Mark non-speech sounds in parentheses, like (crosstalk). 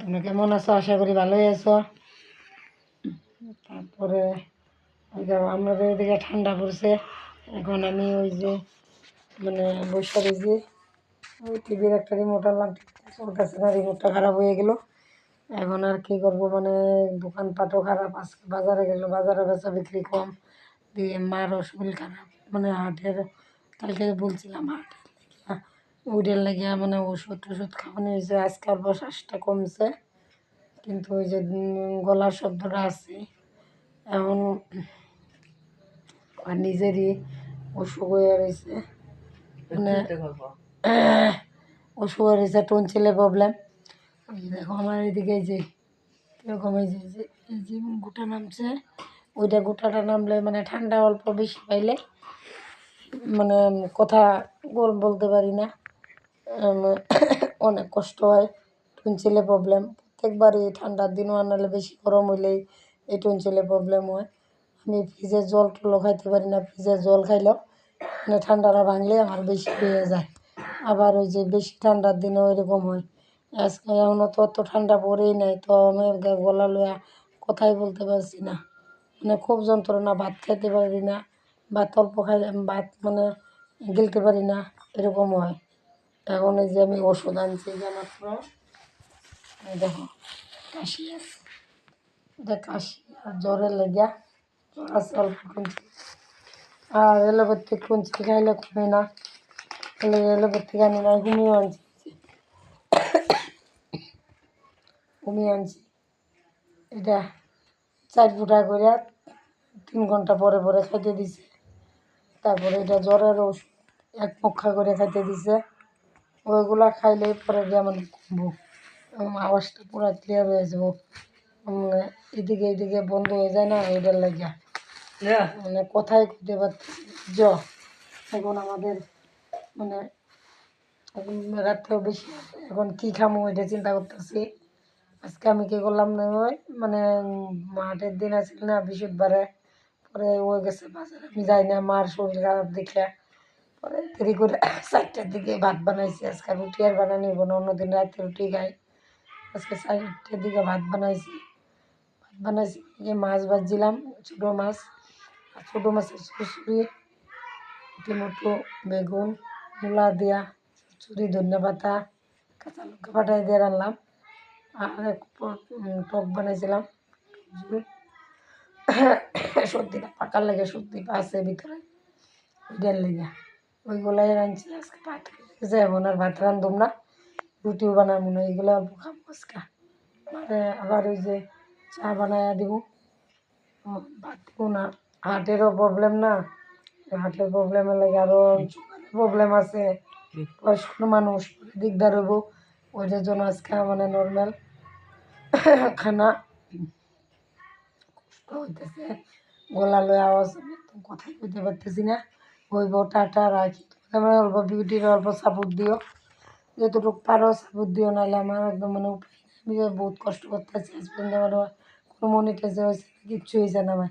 তোমরা কেমন আছো? আশা করি ভালোই আছো। তারপরে যে আমাদের এদিকে ঠান্ডা পড়ছে। এখন আমি ওই যে মানে বসে রয়েছি। ওই টিভির একটা রিমোট আনলাম কাছে না রিমোটটা খারাপ হয়ে গেল। এখন আর কী করব মানে দোকানপাটও খারাপ, আজকে বাজারে গেল, বাজারে বেচা বিক্রি কম। দিয়ে মারও শরীর খারাপ মানে হাটের কালকে বলছিলাম লেগিয়া ওইটার লেগিয়া মানে ওষুধ টষুধ খাওয়ানো হয়েছে আজকে অল্প শ্বাসটা কমছে। কিন্তু ওই যে গলার শব্দটা আছে এখন আর নিজেরই অসুখ হয়ে রয়েছে। মানে (clears throat) অসুখ হয়ে রয়েছে টনসিলের প্রবলেম দেখো আমার এদিকে যে এরকম এই যে এই যে গোটা নামছে। ওইটা গোটাটা নামলে মানে ঠান্ডা অল্প বেশি পাইলে মানে কথা বল বলতে পারি না। (coughs) অনেক কষ্ট হয় টনসিলের প্রবলেম প্রত্যেকবারই ঠান্ডার দিনও আনালে বেশি গরম হইলেই এই টনসিলের প্রবলেম হয়। আমি ফ্রিজের জল টলও খাইতে পারি না ফ্রিজের জল খাইলেও মানে ঠান্ডাটা ভাঙলে আমার বেশি হয়ে যায়। আবার ওই যে বেশি ঠান্ডার দিনেও এরকম হয়। আজকে এখনও তো অত ঠান্ডা পড়েই নাই, তো আমি গলা লইয়া কথাই বলতে পারছি না। মানে খুব যন্ত্রণা, ভাত খাইতে পারি না, ভাত অল্প খাইলে ভাত মানে গিলতে পারি না, এরকম হয়। এখন এই যে আমি ওষুধ আনছি যে মাত্র দেখো, কাশি আছে। এটা কাশি, আর জ্বরের লেগিয়া, জ্বর আছে আর এলোপ্যাথিক কুঞ্চি খাইলে কমে না। তাহলে এলোপ্যাথিক আনি না ঘুমিয়ে আনছি। ঘুমিয়ে আনছি। এটা চার ফুটা করে তিন ঘণ্টা পরে পরে খাইতে দিছে। তারপরে এটা জ্বরের ওষুধ, এক পক্ষা করে খাইতে দিছে। ওইগুলা খাইলে পরে গিয়ে আমাদের কমবো আওয়াজটা পুরো ক্লিয়ার হয়ে যাব। এদিকে এদিকে বন্ধ হয়ে যায় না এটার লাগিয়া। মানে কথাই কইতে পারছি জ এখন আমাদের মানে এখন রাত্রেও বেশি। এখন কী খামো এটা চিন্তা করতেছি। আজকে আমি কী করলাম না ওই মানে মাঠের দিন আছিল না বৃহস্পতিবারে। পরে ও গেছে বাজারে আমি যাই না মার শরীর খারাপ দেখে পরে দেরি করে চারটার দিকে ভাত বানাইছি। আজকে রুটি আর বানানি না, অন্যদিন রাতে রুটি খাই। আজকে চারটার দিকে ভাত বানাইছি। ভাত বানাইছি যে মাছ ভাজছিলাম, ছোটো মাছ। আর ছোটো মাছের চুচুড়ি টমেটো, বেগুন, মূলা দিয়া চুরি ধনে পাতা, কাঁচা লঙ্কা পাঠাই দিয়ে রান্নাম আর এক টক বানাইছিলাম সর্দিটা পাকার লেগে সর্দি আছে ভিতরে, ওইটার লেগে। ওইগুলাই রাঁধছি আজকে ভাত খেয়েছে এখন আর ভাত রান্ধুম না। রুটিও বানাবো না এইগুলো অল্প খাব আজকে। মানে আবার ওই যে চা বানাইয়া দিব। ভাত দিব না। হার্টেরও প্রবলেম না। হার্টের প্রবলেমের লাগে আরও প্রবলেম আছে। বয়স্ক মানুষ দিকদার হব ওইটার জন্য আজকে মানে নর্মাল খানা। কষ্ট হইতেছে। গলা লয়ে আওয়াজ আমি কথাই কইতে পারতেছি না। হইব টাটা, রাখি। আমার অল্প বিউটির অল্প সাপোর্ট দিও। যতটুকু পারো সাপোর্ট দিও, নাহলে আমার একদম মানে উপায়। আমি বহুত কষ্ট করতেছি হাজবেন্ড আমার কোনো মনিটাইজে হয়েছে কিচ্ছু হয়েছে না আমার।